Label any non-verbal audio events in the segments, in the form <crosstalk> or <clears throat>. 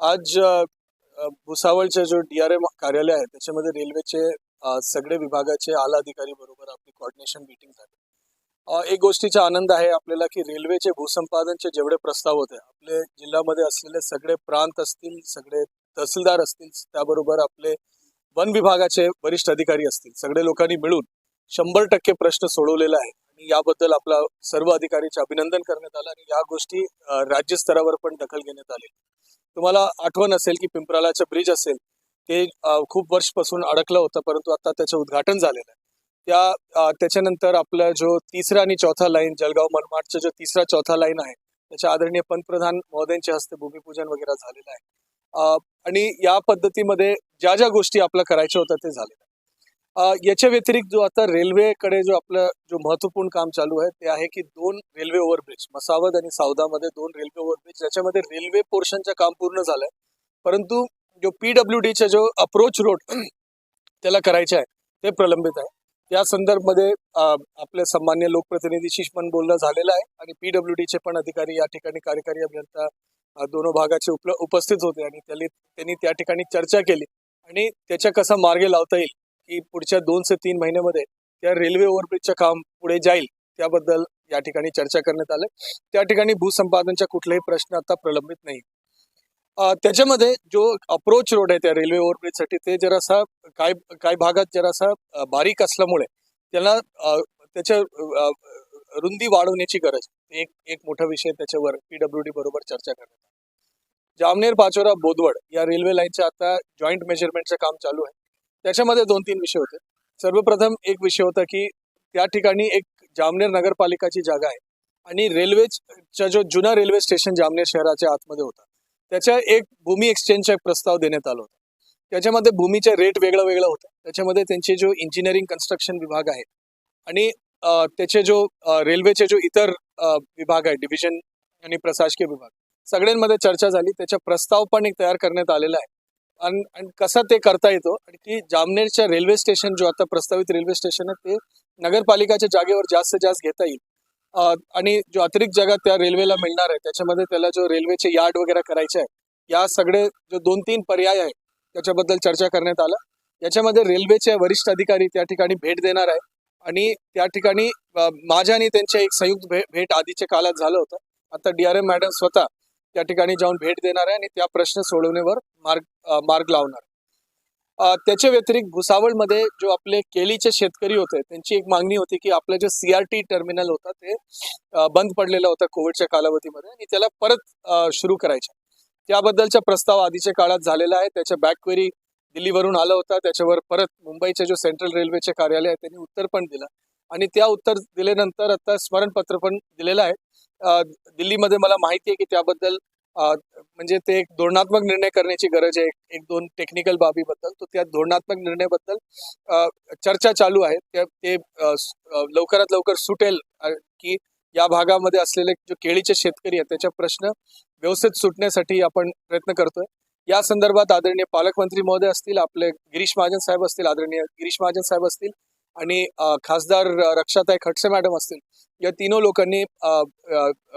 आज भुसावळचे जो D R M कार्यालय आहे त्याच्यामध्ये रेल्वेचे सगळे विभागाचे आला अधिकारी बरोबर आपली कॉर्डिनेशन मीटिंग झाली. एक गोष्टीचा आनंद आहे आपल्याला की रेल्वेचे भूसंपादनचे जेवढे प्रस्ताव होते आपले जिल्ह्यामध्ये असलेले सगळे प्रांत असतील सगळे तहसीलदार असतील त्याबरोबर आपले वन विभागाचे वरिष्ठ अधिकारी असतील सगळे लोकांनी मिळून शंभर टक्के प्रश्न सोडवलेला आहे. आणि याबद्दल आपला सर्व अधिकारीचे अभिनंदन करण्यात आलं आणि या गोष्टी राज्यस्तरावर पण दखल घेण्यात आली तुम्हाला आठवण असेल की पिंपरालाचं ब्रिज असेल ते खूप वर्षपासून अडकलं होतं परंतु आता त्याचं उद्घाटन झालेलं आहे. त्या त्याच्यानंतर आपला जो तिसरा आणि चौथा लाईन जळगाव मनमाडचा जो तिसरा चौथा लाईन आहे त्याच्या आदरणीय पंतप्रधान महोदयांच्या हस्ते भूमिपूजन वगैरे झालेलं आहे. आणि या पद्धतीमध्ये ज्या ज्या गोष्टी आपल्या करायच्या होत्या ते झालेलं याच्या व्यतिरिक्त जो आता रेल्वेकडे जो आपलं जो महत्त्वपूर्ण काम चालू आहे ते आहे की दोन रेल्वे ओव्हरब्रिज मसावद आणि सावदामध्ये दोन रेल्वे ओव्हरब्रिज ज्याच्यामध्ये रेल्वे पोर्शनचं काम पूर्ण झालंय. परंतु जो पीडब्ल्यू डीचा जो अप्रोच रोड <clears throat> त्याला करायचे आहे ते प्रलंबित आहे. या संदर्भामध्ये आपले सन्मान्य लोकप्रतिनिधीशी पण बोलणं झालेलं आहे आणि पीडब्ल्यू डीचे पण अधिकारी या ठिकाणी कार्यकारी अभियंता दोनों भागाचे उपस्थित होते आणि त्यांनी त्यांनी त्या ठिकाणी चर्चा केली आणि त्याच्या कसा मार्गे लावता येईल की पुढच्या दोन ते तीन महिन्यामध्ये त्या रेल्वे ओव्हरब्रिजचं काम पुढे जाईल त्याबद्दल या ठिकाणी चर्चा करण्यात आलं. त्या ठिकाणी भूसंपादनच्या कुठलेही प्रश्न आता प्रलंबित नाही. त्याच्यामध्ये जो अप्रोच रोड आहे त्या रेल्वे ओव्हरब्रिजसाठी ते जरासा काय काही भागात जरासा बारीक असल्यामुळे त्याला त्याच्या रुंदी वाढवण्याची गरज एक एक मोठा विषय त्याच्यावर पीडब्ल्यू डी बरोबर चर्चा करण्यात आली. जामनेर पाचोरा बोदवड या रेल्वे लाईनचं आता जॉईंट मेजरमेंटचं काम चालू आहे. त्याच्यामध्ये दोन तीन विषय होते. सर्वप्रथम एक विषय होता की त्या ठिकाणी एक जामनेर नगरपालिकाची जागा आहे आणि रेल्वेचा जो जुना रेल्वे स्टेशन जामनेर शहराच्या आतमध्ये होता. त्याच्या एक भूमी एक्सचेंजचा एक प्रस्ताव देण्यात आला होता. त्याच्यामध्ये भूमीचे रेट वेगळं वेगळं होतं. त्याच्यामध्ये त्यांचे जो इंजिनिअरिंग कन्स्ट्रक्शन विभाग आहे आणि त्याचे जो रेल्वेचे जो इतर विभाग आहे डिव्हिजन आणि प्रशासकीय विभाग सगळ्यांमध्ये चर्चा झाली. त्याचा प्रस्ताव पण एक तयार करण्यात आलेला आहे. आणि आणि कसा ते करता येतो आणि की जामनेरच्या रेल्वे स्टेशन जो आता प्रस्तावित रेल्वे स्टेशन आहे ते नगरपालिकाच्या जागेवर जास्त जास्त घेता येईल. आणि जो अतिरिक्त जागा त्या रेल्वेला मिळणार आहे त्याच्यामध्ये त्याला जो रेल्वेचे यार्ड वगैरे करायचे आहे या सगळे जो दोन तीन पर्याय आहे त्याच्याबद्दल चर्चा करण्यात आला. याच्यामध्ये रेल्वेचे वरिष्ठ अधिकारी त्या ठिकाणी भेट देणार आहे आणि त्या ठिकाणी माझ्या आणि त्यांच्या एक संयुक्त भे भेट आधीच्या काळात झालं होतं. आता डी आर एम मॅडम स्वतः त्या ठिकाणी जाऊन भेट देणार आहे आणि त्या प्रश्न सोडवण्यावर मार्ग मार्ग लावणार. त्याच्या व्यतिरिक्त भुसावळमध्ये जो आपले केळीचे शेतकरी होते त्यांची एक मागणी होती की आपलं जे सीआरटी टर्मिनल होता ते बंद पडलेलं होतं कोविडच्या कालावधीमध्ये आणि त्याला परत सुरू करायचं. त्याबद्दलचा प्रस्ताव आधीच्या काळात झालेला आहे. त्याच्या बॅकवेरी दिल्लीवरून आला होता. त्याच्यावर परत मुंबईचे जो सेंट्रल रेल्वेचे कार्यालय आहे त्यांनी उत्तर पण दिलं. आणि त्या उत्तर दिल्यानंतर आता स्मरणपत्र पण दिलेलं आहे. दिल्लीमध्ये मला माहिती आहे की त्याबद्दल म्हणजे ते एक धोरणात्मक निर्णय करण्याची गरज आहे. एक- दोन टेक्निकल बाबीबद्दल तर त्या धोरणात्मक निर्णयाबद्दल चर्चा चालू आहे. त्या ते लवकरात लवकर सुटेल की या भागामध्ये असलेले जो केळीचे शेतकरी आहेत त्याचा प्रश्न व्यवस्थित सुटण्यासाठी आपण प्रयत्न करतोय. या संदर्भात आदरणीय पालकमंत्री महोदय असतील आपले गिरीश महाजन साहेब असतील आदरणीय गिरीश महाजन साहेब असतील आणि खासदार रक्षाताई खडसे मॅडम असतील या तिनो लोकांनी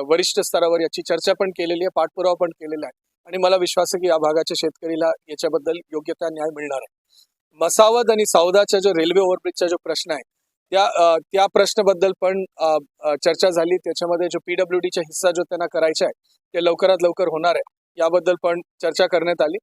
वरिष्ठ स्तरावर याची चर्चा पण केलेली आहे पाठपुरावा पण केलेला आहे. आणि मला विश्वास आहे की या भागाच्या शेतकरीला याच्याबद्दल योग्य त्या न्याय मिळणार आहे. मसावद आणि सावदाच्या जो रेल्वे ओव्हरब्रिजचा जो प्रश्न आहे त्या त्या प्रश्नाबद्दल पण चर्चा झाली. त्याच्यामध्ये जो पीडब्ल्यू डीचा हिस्सा जो त्यांना करायचा आहे ते लवकरात लवकर होणार आहे. याबद्दल पण चर्चा करण्यात आली.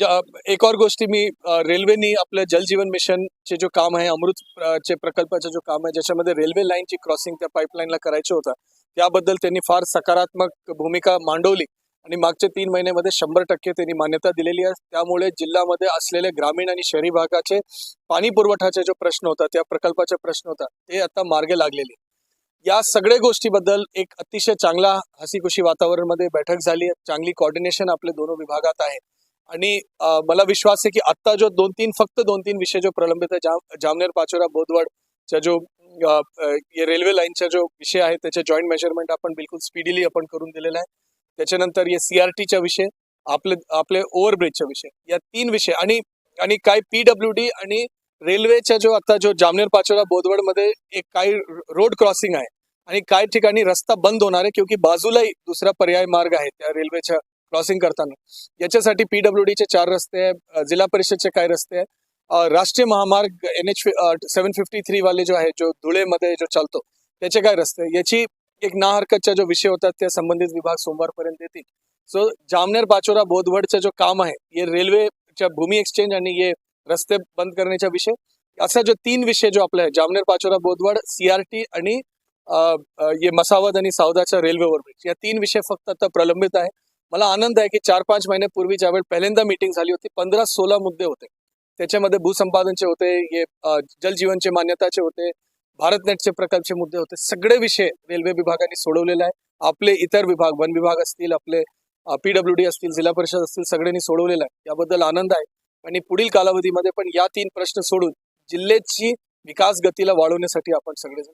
एक और गोष्टी मी रेल्वेनी आपलं जलजीवन मिशनचे जो काम आहे अमृत चे प्रकल्पाचे जो काम आहे ज्याच्यामध्ये रेल्वे लाईनची क्रॉसिंग त्या पाईपलाईनला करायचं होतं त्याबद्दल त्यांनी फार सकारात्मक भूमिका मांडवली आणि मागच्या तीन महिन्यामध्ये शंभर टक्के त्यांनी मान्यता दिलेली आहे. त्यामुळे जिल्ह्यामध्ये असलेले ग्रामीण आणि शहरी भागाचे पाणी पुरवठाचे जो प्रश्न होता त्या प्रकल्पाचे प्रश्न होता ते आता मार्गे लागलेले. या सगळ्या गोष्टीबद्दल एक अतिशय चांगला हसीखुशी वातावरणमध्ये बैठक झाली आहे. चांगली कॉर्डिनेशन आपले दोन विभागात आहे. आणि मला विश्वास आहे की आत्ता जो दोन तीन फक्त दोन तीन विषय जो प्रलंबित आहे जाम जामनेर पाचोरा बोदवडचा जो अ, ये रेल्वे लाईनचा जो विषय आहे त्याचे जॉईंट मेजरमेंट आपण बिलकुल स्पीडीली आपण करून दिलेला आहे. त्याच्यानंतर ये सीआरटीचा विषय आपले आपले ओव्हरब्रिजचा विषय या तीन विषय आणि आणि काय पीडब्ल्यू डी आणि रेल्वेच्या जो आता जो जामनेर पाचोरा बोदवडमध्ये एक काही रोड क्रॉसिंग आहे आणि काही ठिकाणी रस्ता बंद होणार आहे क्योंकि बाजूलाही दुसरा पर्याय मार्ग आहे त्या रेल्वेच्या क्रॉसिंग करताना. याच्यासाठी पीडब्ल्यू डीचे चार रस्ते आहे जिल्हा परिषदचे काय रस्ते आहे राष्ट्रीय महामार्ग N H seven fifty three वाले जो आहे जो धुळेमध्ये जो चालतो त्याचे काय रस्ते याची एक ना हरकतच्या जो विषय होतात ते संबंधित विभाग सोमवारपर्यंत देतील. सो जामनेर पाचोरा बोधवडचं जो काम आहे हे रेल्वेच्या भूमी एक्सचेंज आणि हे रस्ते बंद करण्याचा विषय. असा जो तीन विषय जो आपला आहे जामनेर पाचोरा बोधवड सीआरटी आणि अ, मसावद आणि सावदाच्या रेल्वे ओव्हरब्रिज या तीन विषय फक्त आता प्रलंबित आहे. मला आनंद आहे की चार पाच महिन्यापूर्वी ज्यावेळी पहिल्यांदा मीटिंग झाली होती पंधरा सोळा मुद्दे होते. त्याच्यामध्ये भूसंपादनचे होते हे जलजीवनचे मान्यताचे होते भारतनेटचे प्रकल्पचे मुद्दे होते. सगळे विषय रेल्वे विभागाने सोडवलेले आहे. आपले इतर विभाग वन विभाग असतील आपले पीडब्ल्यू डी असतील जिल्हा परिषद असतील सगळ्यांनी सोडवलेलं आहे. याबद्दल आनंद आहे. आणि पुढील कालावधीमध्ये पण या तीन प्रश्न सोडून जिल्ह्याची विकास गतीला वाढवण्यासाठी आपण सगळेजण